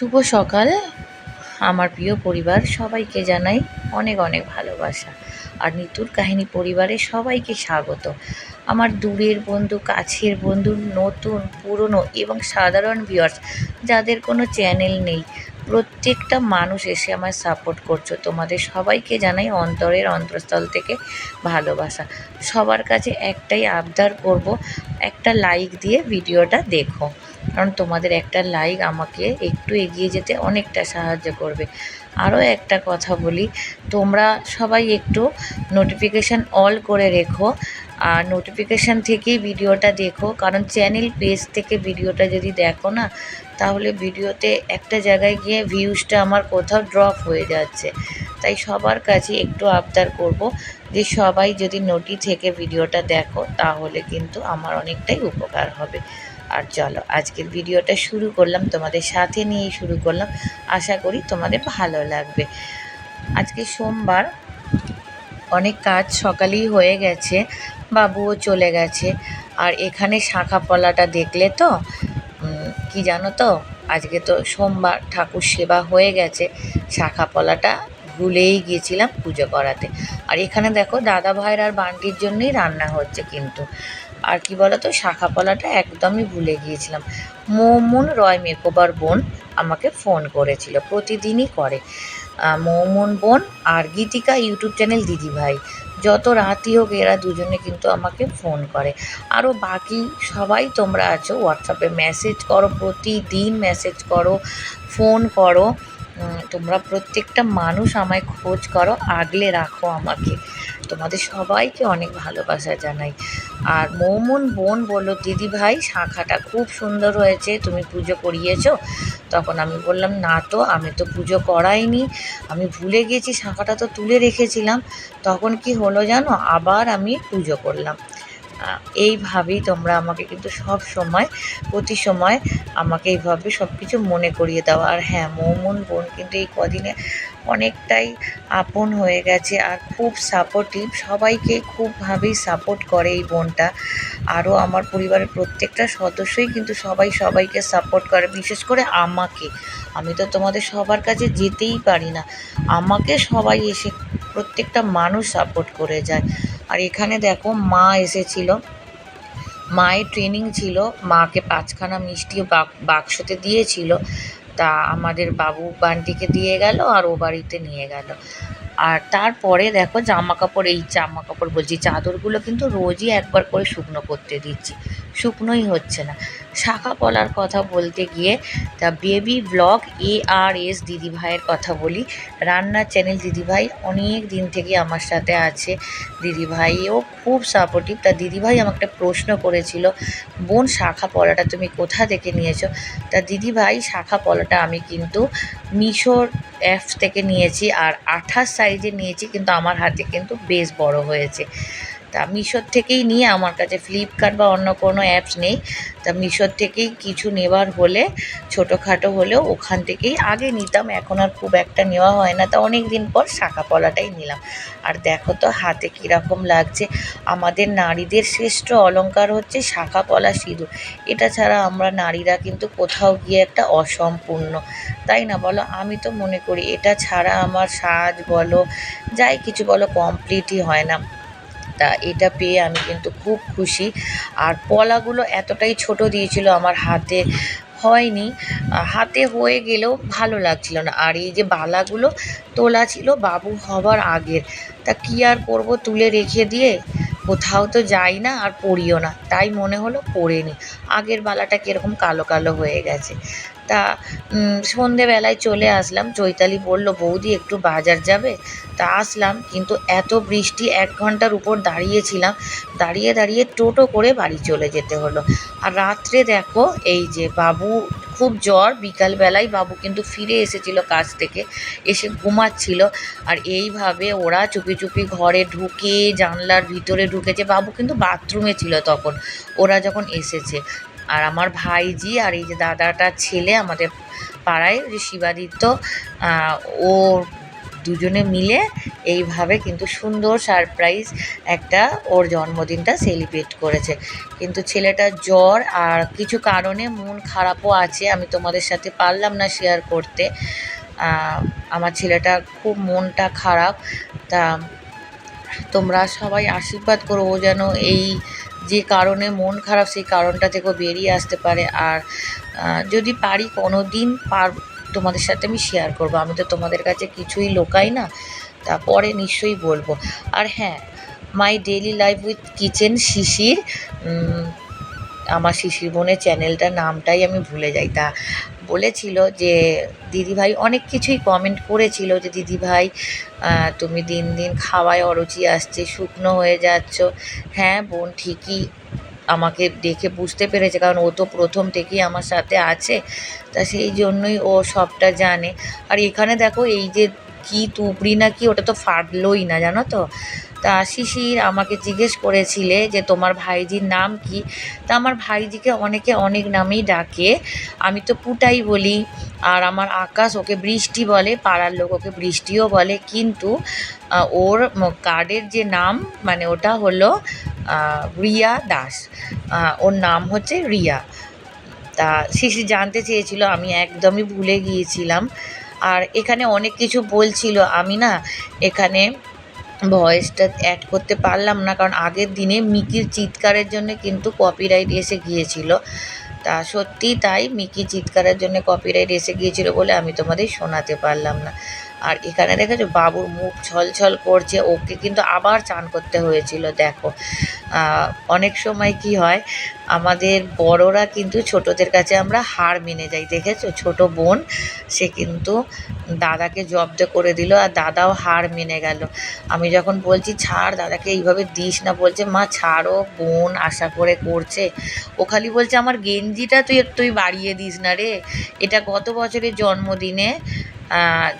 শুভ সকাল। আমার প্রিয় পরিবার, সবাইকে জানাই অনেক অনেক ভালোবাসা। আর নিতুর কাহিনী পরিবারে সবাইকে স্বাগত। আমার দূরের বন্ধু, কাছের বন্ধু, নতুন, পুরনো এবং সাধারণ ভিউয়ার্স যাদের কোনো চ্যানেল নেই, প্রত্যেকটা মানুষ এসে আমার সাপোর্ট করছ। তোমাদের সবাইকে জানাই অন্তরের অন্তঃস্থল থেকে ভালোবাসা। সবার কাছে একটাই আবদার করব, একটা লাইক দিয়ে ভিডিওটা দেখো। কারণ তোমাদের একটা লাইক আমাকে একটু এগিয়ে যেতে অনেকটা সাহায্য করবে। আরও একটা কথা বলি, তোমরা সবাই একটু নোটিফিকেশান অল করে রেখো, আর নোটিফিকেশান থেকেই ভিডিওটা দেখো, কারণ চ্যানেল পেজ থেকে ভিডিওটা যদি দেখো না, তাহলে ভিডিওতে একটা জায়গায় গিয়ে ভিউজটা আমার কোথাও ড্রপ হয়ে যাচ্ছে। তাই সবার কাছে একটু আবদার করব যে সবাই যদি নোটি থেকে ভিডিওটা দেখো, তাহলে কিন্তু আমার অনেকটাই উপকার হবে। আর চলো, আজকের ভিডিওটা শুরু করলাম, তোমাদের সাথে নিয়েই শুরু করলাম। আশা করি তোমাদের ভালো লাগবে। আজকে সোমবার, অনেক কাজ সকালেই হয়ে গেছে, বাবুও চলে গেছে। আর এখানে শাখা পলাটা দেখলে তো কি জানো তো, আজকে তো সোমবার ঠাকুর সেবা হয়ে গেছে, শাখা পলাটা ভুলেই গিয়েছিলাম পুজো করাতে। আর এখানে দেখো দাদা ভাইয়ের আর বান্টির জন্যই রান্না হচ্ছে কিন্তু। আর কি বলতো, শাখা পলাটা একদমই ভুলে গিয়েছিলাম। মৌমুন রয় মেকোবার বোন আমাকে ফোন করেছিল, প্রতিদিনই করে। মৌমুন বোন আর গীতিকা ইউটিউব চ্যানেল দিদিভাই যত রাতই হোক এরা দুজনে কিন্তু আমাকে ফোন করে। আরও বাকি সবাই তোমরা আছো, হোয়াটসঅ্যাপে মেসেজ করো, প্রতিদিন মেসেজ করো ফোন করো। তোমরা প্রত্যেকটা মানুষ আমায় খোঁজ করো, আগলে রাখো আমাকে। তোমাদের সবাইকে অনেক ভালোবাসা জানাই। আর মৌমুন বোন বলল, দিদি ভাই, শাখাটা খুব সুন্দর হয়েছে, তুমি পুজো করিয়েছো? তখন আমি বললাম, না তো, আমি তো পুজো করাইনি। আমি ভুলে গেছি, শাখাটা তো তুলে রেখেছিলাম। তখন কি হলো জানো, আবার আমি পুজো করলাম। এইভাবেই তোমরা আমাকে কিন্তু সব সময়, প্রতি সময় আমাকে এইভাবে সব কিছু মনে করিয়ে দাও। আর হ্যাঁ মৌমুন বোন কিন্তু এই কদিনে অনেকটাই আপন হয়ে গেছে আর খুব সাপোর্টিভ সবাইকে খুবভাবেই সাপোর্ট করে এই বোনটা। আরও আমার পরিবারের প্রত্যেকটা সদস্যই কিন্তু সবাই সবাইকে সাপোর্ট করে, বিশেষ করে আমাকে। আমি তো তোমাদের সবার কাছে যেতেই পারি না। আমাকে সবাই এসে প্রত্যেকটা মানুষ সাপোর্ট করে যায়। আর এখানে দেখো মা এসেছিল। মায়ের ট্রেনিং ছিল, মাকে পাঁচখানা মিষ্টি বাক- বাক্সতে দিয়েছিল। তা আমাদের বাবু বান্টিকে দিয়ে গেল আর ও বাড়িতে নিয়ে গেল। আর তারপরে দেখো জামা কাপড় এই জামা কাপড় বলছি, চাদরগুলো কিন্তু রোজই একবার করে শুকনো করতে দিচ্ছি। শুকনোই হচ্ছে না। শাখা পলার কথা বলতে গিয়ে তা বেবি ব্লগ এ আর এস দিদিভাইয়ের কথা বলি। রান্নার চ্যানেল দিদিভাই অনেক দিন থেকে আমার সাথে আছে। দিদিভাইও খুব সাপোর্টিভ তা দিদিভাই আমাকে একটা প্রশ্ন করেছিল, বোন, শাখা পলাটা তুমি কোথা থেকে নিয়েছো? তা দিদিভাই, শাখা পলাটা আমি কিন্তু মিশোর অ্যাপস থেকে নিয়েছি আর আঠাশ সাইজে নিয়েছি কিন্তু আমার হাতে কিন্তু বেশ বড় হয়েছে। তা মিশোর থেকেই নিয়ে আমার কাছে ফ্লিপকার্ট বা অন্য কোনো অ্যাপস নেই। তা মিশোর থেকেই কিছু নেবার হলে, ছোটোখাটো হলেও ওখান থেকেই আগে নিতাম, এখন আর খুব একটা নেওয়া হয় না। তা অনেক দিন পর শাখা পলাটাই নিলাম। আর দেখো তো হাতে কীরকম লাগছে। আমাদের নারীদের শ্রেষ্ঠ অলংকার হচ্ছে শাখা পলা সিঁদুর। এটা ছাড়া আমরা নারীরা কিন্তু কোথাও গিয়ে একটা অসম্পূর্ণ। তাই না বলো? আমি তো মনে করি এটা ছাড়া আমার সাজ বলো, যাই কিছু বলো কমপ্লিটই হয় না। তা এটা পেয়ে আমি কিন্তু খুব খুশি। আর পলাগুলো এতটাই ছোট দিয়েছিল আমার হাতে হয়নি। হাতে হয়ে গেলেও ভালো লাগছিল না। আর এই যে বালাগুলো তোলা ছিল বাবু হবার আগের, তা কী আর করব তুলে রেখে দিয়ে? কোথাও তো যাই না আর পড়িও না। তাই মনে হলো পরে নি। আগের বালাটা কীরকম কালো কালো হয়ে গেছে। তা সন্ধেবেলায় চলে আসলাম। চৈতালি বলল, বৌদি, একটু বাজার যাবে? তা আসলাম, কিন্তু এত বৃষ্টি, এক ঘণ্টার উপর দাঁড়িয়েছিলাম। দাঁড়িয়ে দাঁড়িয়ে টোটো করে বাড়ি চলে যেতে হলো। আর রাত্রে দেখো, এই যে বাবু, খুব জ্বর। বিকালবেলায় বাবু কিন্তু ফিরে এসেছিল কাজ থেকে, এসে ঘুমাচ্ছিল। আর এইভাবে ওরা চুপি চুপি ঘরে ঢুকে, জানলার ভিতরে ঢুকেছে। বাবু কিন্তু বাথরুমে ছিল তখন। ওরা যখন এসেছে আর আমার ভাইজি আর এই যে দাদাটার ছেলে আমাদের পাড়ায় যে শিবাদিত্য ও দুজনে মিলে এইভাবে কিন্তু সুন্দর সারপ্রাইজ একটা ওর জন্মদিনটা সেলিব্রেট করেছে। কিন্তু ছেলেটার জ্বর আর কিছু কারণে মন খারাপও আছে, আমি তোমাদের সাথে পারলাম না শেয়ার করতে। আমার ছেলেটা খুব মনটা খারাপ, তা তোমরা সবাই আশীর্বাদ করো, ও যেন এই যে কারণে মন খারাপ, সেই কারণটা থেকেও বেরিয়ে আসতে পারে। আর যদি পারি কোনো দিন পার, তোমাদের সাথে আমি শেয়ার করব। আমি তো তোমাদের কাছে কিছুই লোকাই না, তারপরে নিশ্চয়ই বলব। আর হ্যাঁ my daily life with kitchen Shishir আমার শিশির বোনের চ্যানেলটার নামটাই আমি ভুলে যাই। তা বলেছিল যে দিদিভাই অনেক কিছুই কমেন্ট করেছিল যে, দিদিভাই তুমি দিন দিন খাওয়ায় অরুচি আসছে, শুকনো হয়ে যাচ্ছ। হ্যাঁ বোন, ঠিকই আমাকে দেখে বুঝতে পেরেছে, কারণ ও তো প্রথম থেকেই আমার সাথে আছে। তা সেই জন্যই ও সবটা জানে। আর এখানে দেখো এই যে কি তুবড়ি না কি, ওটা তো ফাটলোই না, জানো তো? তা শিশির আমাকে জিজ্ঞেস করেছিলে যে তোমার ভাইজির নাম কি? তা আমার ভাইজিকে অনেকে অনেক নামেই ডাকে। আমি তো পুটাই বলি, আর আমার আকাশ ওকে বৃষ্টি বলে, পাড়ার লোক ওকে বৃষ্টিও বলে, কিন্তু ওর কার্ডের যে নাম মানে ওটা হলো রিয়া দাস। ওর নাম হচ্ছে রিয়া। তা শিশির জানতে চেয়েছিল, আমি একদমই ভুলে গিয়েছিলাম। আর এখানে অনেক কিছু বলছিল। আমি না এখানে ভয়েসটা অ্যাড করতে পারলাম না, কারণ আগের দিনে মিকির চিৎকারের জন্য কিন্তু কপিরাইট এসে গিয়েছিল। তা সত্যি তাই মিকি চিৎকারের জন্য কপিরাইট এসে গিয়েছিল বলে আমি তোমাদের শোনাতে পারলাম না। আর এখানে দেখেছ বাবুর মুখ ছলছল করছে, ওকে কিন্তু আবার চান করতে হয়েছিল, দেখো। অনেক সময় কি হয়, আমাদের বড়রা কিন্তু ছোটদের কাছে আমরা হার মেনে যাই, দেখেছ? ছোট বোন, সে কিন্তু দাদাকে জব্দ করে দিল আর দাদাও হার মেনে গেল। আমি যখন বলছি, ছাড়, দাদাকে এইভাবে দিস না, বলছে, মা, ছাড়ো, বোন আশা করে করছে। ও খালি বলছে, আমার গেঞ্জিটা তুই তুই বাড়িয়ে দিস না রে। এটা গত বছরের জন্মদিনে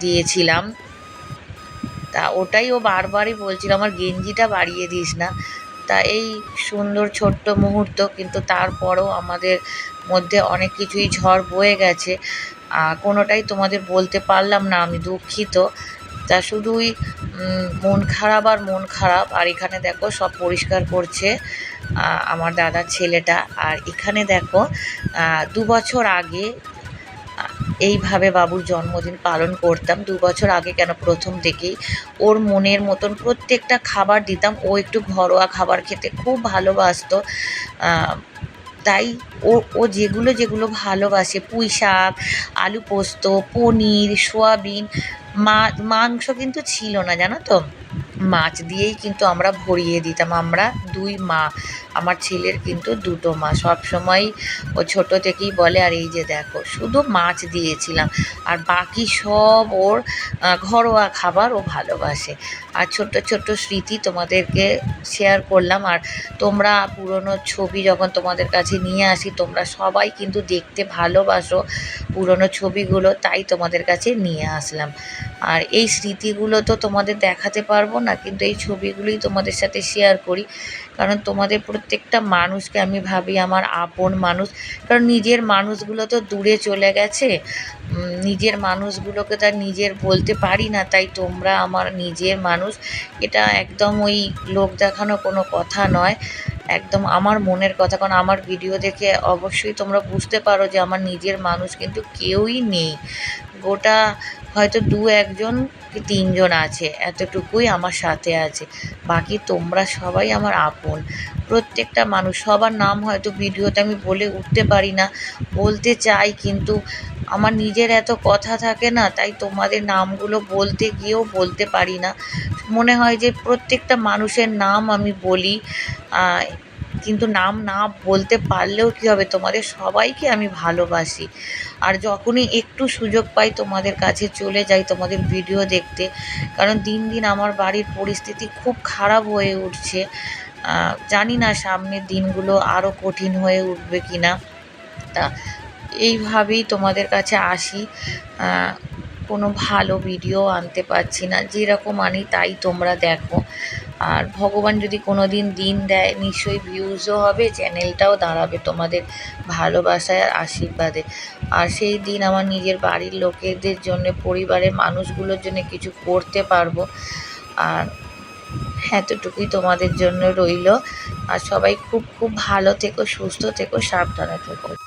দিয়েছিলাম। তা ওটাই ও বারবারই বলছিল, আমার গেঞ্জিটা বাড়িয়ে দিস না। তা এই সুন্দর ছোট্ট মুহূর্ত, কিন্তু তারপরও আমাদের মধ্যে অনেক কিছুই ঝড় বয়ে গেছে। কোনোটাই তোমাদের বলতে পারলাম না, আমি দুঃখিত। তা শুধুই মন খারাপ আর মন খারাপ। আর এখানে দেখো, সব পরিষ্কার করছে আমার দাদার ছেলেটা। আর এখানে দেখো দু বছর আগে এইভাবে বাবুর জন্মদিন পালন করতাম। দু বছর আগে কেন প্রথম থেকেই ওর মনের মতন প্রত্যেকটা খাবার দিতাম। ও একটু ঘরোয়া খাবার খেতে খুব ভালোবাসতো। তাই ও ও যেগুলো যেগুলো ভালোবাসে পুঁই শাক আলু পোস্ত, পনির, সোয়াবিন, মা, মাংস কিন্তু ছিল না, জানো তো? মাছ দিয়েই কিন্তু আমরা ভরিয়ে দিতাম। আমরা দুই মা, আমার ছেলের কিন্তু দুটো মা। সব সময় ও ছোট থেকেই বলে, আর এই যে দেখো, শুধু মাছ দিয়েছিলাম, আর বাকি সব ওর ঘরোয়া খাবার ও ভালোবাসে। আর ছোট্ট ছোট্ট স্মৃতি তোমাদেরকে শেয়ার করলাম। আর তোমরা পুরনো ছবি যখন তোমাদের কাছে নিয়ে আসি, তোমরা সবাই কিন্তু দেখতে ভালোবাসো পুরনো ছবিগুলো, তাই তোমাদের কাছে নিয়ে আসলাম। আর এই স্মৃতিগুলো তো তোমাদের দেখাতে পারব না। কিন্তু এই ছবিগুলোই তোমাদের সাথে শেয়ার করি। কারণ তোমাদের প্রত্যেকটা মানুষকে আমি ভাবি আমার আপন মানুষ। কারণ নিজের মানুষগুলো তো দূরে চলে গেছে। নিজের মানুষগুলোকে তার নিজের বলতে পারি না, তাই তোমরা আমার নিজের মানুষ। এটা একদম ওই লোক দেখানো কোনো কথা নয়। একদম আমার মনের কথা, কারণ আমার ভিডিও দেখে অবশ্যই তোমরা বুঝতে পারো যে আমার নিজের মানুষ কিন্তু কেউই নেই। গোটা হয়তো দু একজন কি তিনজন আছে, এতটুকুই আমার সাথে আছে। বাকি তোমরা সবাই আমার আপন। প্রত্যেকটা মানুষ, সবার নাম হয়তো ভিডিওতে আমি বলে উঠতে পারি না, বলতে চাই, কিন্তু আমার নিজের এত কথা থাকে না, তাই তোমাদের নামগুলো বলতে গিয়েও বলতে পারি না। মনে হয় যে প্রত্যেকটা মানুষের নাম আমি বলি কিন্তু নাম না বলতে পারলেও কী হবে? তোমাদের সবাইকে আমি ভালোবাসি। আর যখনই একটু সুযোগ পাই তোমাদের কাছে চলে যাই তোমাদের ভিডিও দেখতে। কারণ দিন দিন আমার বাড়ির পরিস্থিতি খুব খারাপ হয়ে উঠছে। জানি না সামনের দিনগুলো আরও কঠিন হয়ে উঠবে কি না তা এইভাবেই তোমাদের কাছে আসি। কোনো ভালো ভিডিও আনতে পারছি না। যেরকম আনি তাই তোমরা দেখো। আর ভগবান যদি কোনো দিন দিন দেয়, নিশ্চয়ই ভিউজও হবে চ্যানেলটাও দাঁড়াবে তোমাদের ভালোবাসায় আর আশীর্বাদে। আর সেই দিন আমার নিজের বাড়ির লোকেদের জন্য, পরিবারের মানুষগুলোর জন্য কিছু করতে পারব। আর এতটুকুই তোমাদের জন্য রইল। আর সবাই খুব খুব ভালো থেকো, সুস্থ থেকো, সাবধানে থেকো।